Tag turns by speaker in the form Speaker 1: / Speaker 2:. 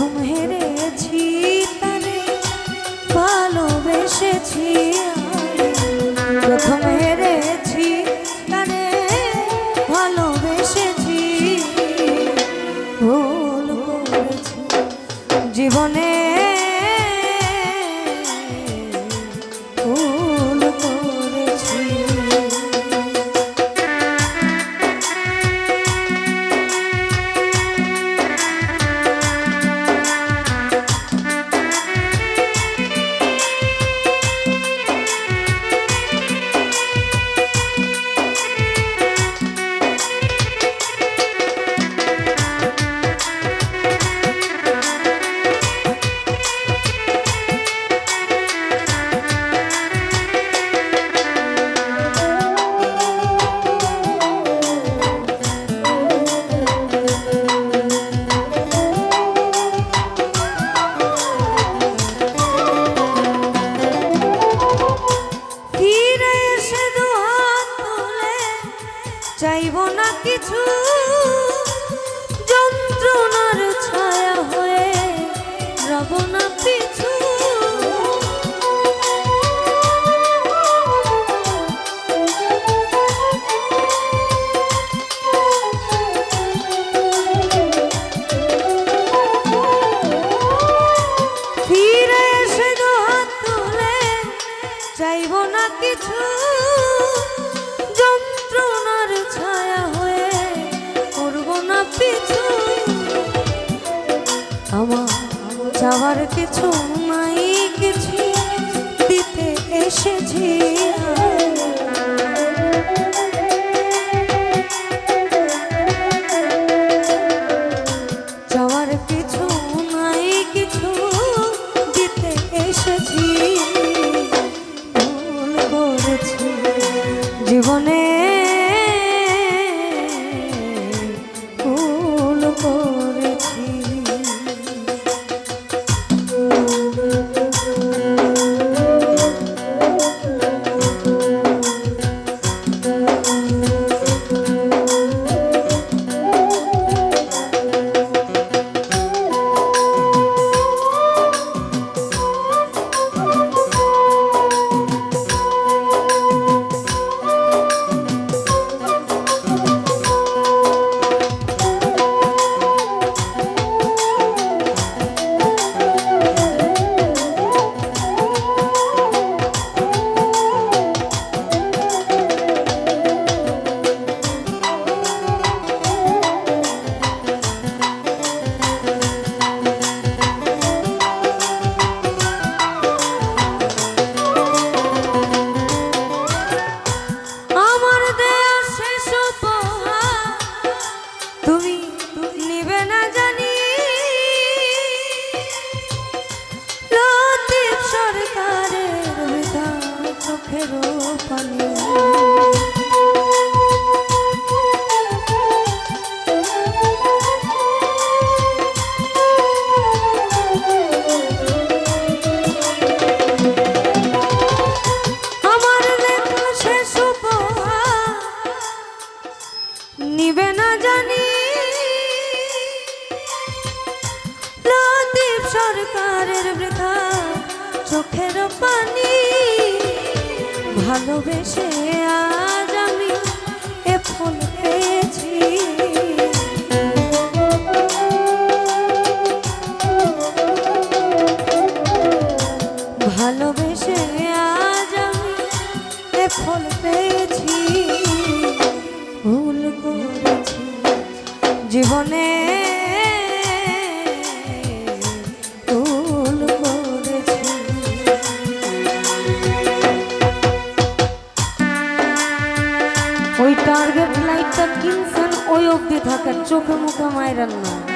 Speaker 1: হেরেছি তারে ভালোবেসেছি তারে ভালোবেসেছি ভুল জীবনে কিছু যন্ত্রণার ছায়া হয়ে রব না পিছু। চাইব না কিছু। যাওয়ার কিছু নাই কিছু দিতে এসেছি। উপহার। নিবে না জানি। সরকারের বৃথা চোখের পানি। ভালোবেসে আজ আমি এ ফুল পেয়েছি। ভালোবেসে ওই দিয়ে থাকার চোখে মুখে মায়ের না